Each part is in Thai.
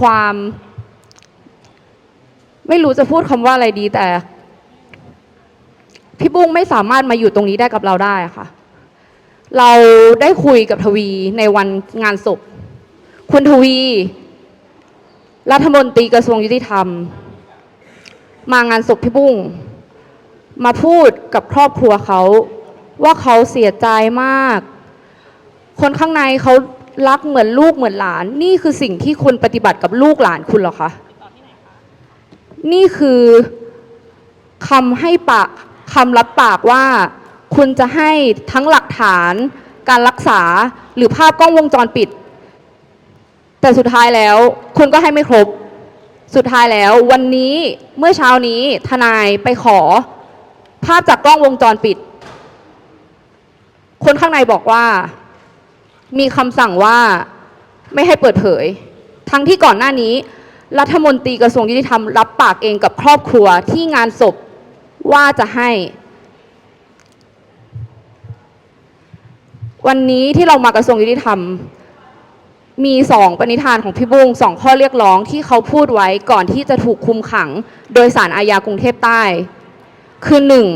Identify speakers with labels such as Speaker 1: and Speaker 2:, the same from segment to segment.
Speaker 1: ความ ไม่รู้จะพูดคำว่าอะไรดีแต่ พี่บุ้งไม่สามารถมาอยู่ตรงนี้ได้กับเราได้ค่ะ เราได้คุยกับทวีในวันงานศพ คุณทวี รัฐมนตรีกระทรวงยุติธรรม มางานศพพี่บุ้งมาพูดกับครอบครัวเขาว่าเขาเสียใจมาก คนข้างในเขา รักเหมือนลูกเหมือนหลาน นี่คือสิ่งที่คุณปฏิบัติกับลูกหลานคุณเหรอคะนี่คือคำให้ปากคำรับปากว่า คุณจะให้ทั้งหลักฐานการรักษาหรือภาพกล้องวงจรปิด แต่สุดท้ายแล้วคุณก็ให้ไม่ครบ สุดท้ายแล้ววันนี้เมื่อเช้านี้ทนายไปขอ ภาพจากกล้องวงจรปิด คนข้างในบอกว่า มีคำสั่งว่าไม่ให้เปิดเผย ทั้งที่ก่อนหน้านี้ รัฐมนตรีกระทรวงยุติธรรมรับปากเองกับครอบครัวที่งานศพว่าจะให้ วันนี้ที่เรามากระทรวงยุติธรรม มีสองปณิธานของพี่บุ้งสองข้อเรียกร้องที่เขาพูดไว้ก่อนที่จะถูกคุมขัง โดยสารอาญากรุงเทพใต้ คือหนึ่ง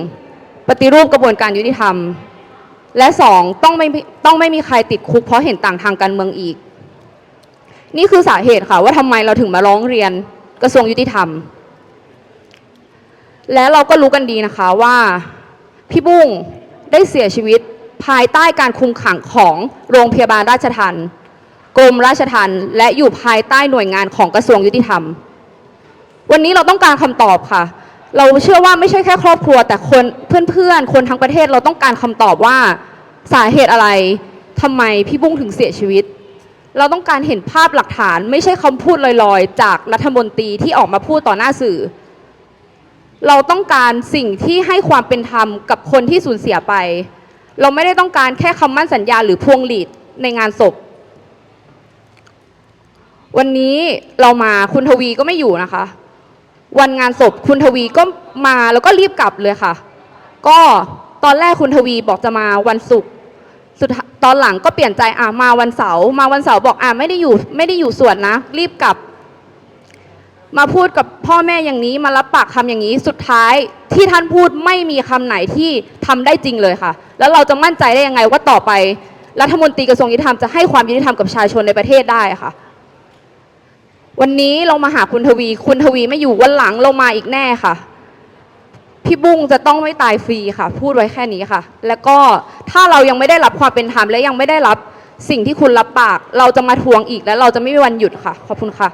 Speaker 1: ปฏิรูปกระบวนการยุติธรรม และสองต้องไม่ต้องไม่มีใครติดคุกเพราะเห็นต่างทางการเมืองอีก นี่คือสาเหตุค่ะว่าทำไมเราถึงมาร้องเรียนกระทรวงยุติธรรม และเราก็รู้กันดีนะคะว่าพี่บุ้งได้เสียชีวิตภายใต้การคุมขังของโรงพยาบาลราชทัณฑ์กรมราชทัณฑ์และอยู่ภายใต้หน่วยงานของกระทรวงยุติธรรม วันนี้เราต้องการคำตอบค่ะ เราเชื่อว่าไม่ใช่แค่ครอบครัว แต่คนเพื่อนๆ คนทั้งประเทศเราต้องการคำตอบว่าสาเหตุอะไรทำไมพี่บุ้งถึงเสียชีวิต เราต้องการเห็นภาพหลักฐานไม่ใช่คำพูดลอยๆ จากรัฐมนตรีที่ออกมาพูดต่อหน้าสื่อ เราต้องการสิ่งที่ให้ความเป็นธรรมกับคนที่สูญเสียไป เราไม่ได้ต้องการแค่คำมั่นสัญญาหรือพวงหลีดในงานศพ วันนี้เรามาคุณทวีก็ไม่อยู่นะคะ วันงานศพคุณทวีก็มาแล้วก็รีบกลับเลยค่ะ ก็ตอนแรกคุณทวีบอกจะมาวันศุกร์สุดตอนหลังก็เปลี่ยนใจอะมาวันเสาร์มาวันเสาร์บอกอะไม่ได้อยู่ไม่ได้อยู่ส่วนนะ รีบกลับ มาพูดกับพ่อแม่อย่างนี้มารับปากคำอย่างนี้สุดท้ายที่ท่านพูดไม่มีคำไหนที่ทำได้จริงเลยค่ะ แล้วเราจะมั่นใจได้ยังไงว่าต่อไปรัฐมนตรีกระทรวงยุติธรรมจะให้ความยุติธรรมกับประชาชนในประเทศได้ค่ะ วันนี้เรามาหาคุณทวี คุณทวีไม่อยู่วันหลังเรามาอีกแน่ค่ะ พี่บุ้งจะต้องไม่ตายฟรีค่ะ พูดไว้แค่นี้ค่ะ แล้วก็ถ้าเรายังไม่ได้รับความเป็นธรรมและยังไม่ได้รับสิ่งที่คุณรับปาก เราจะมาทวงอีกและเราจะไม่มีวันหยุดค่ะ ขอบคุณค่ะ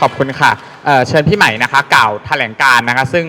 Speaker 2: ขอบคุณค่ะเอ่อเชิญพี่ใหม่นะคะ กล่าวแถลงการนะคะ ซึ่ง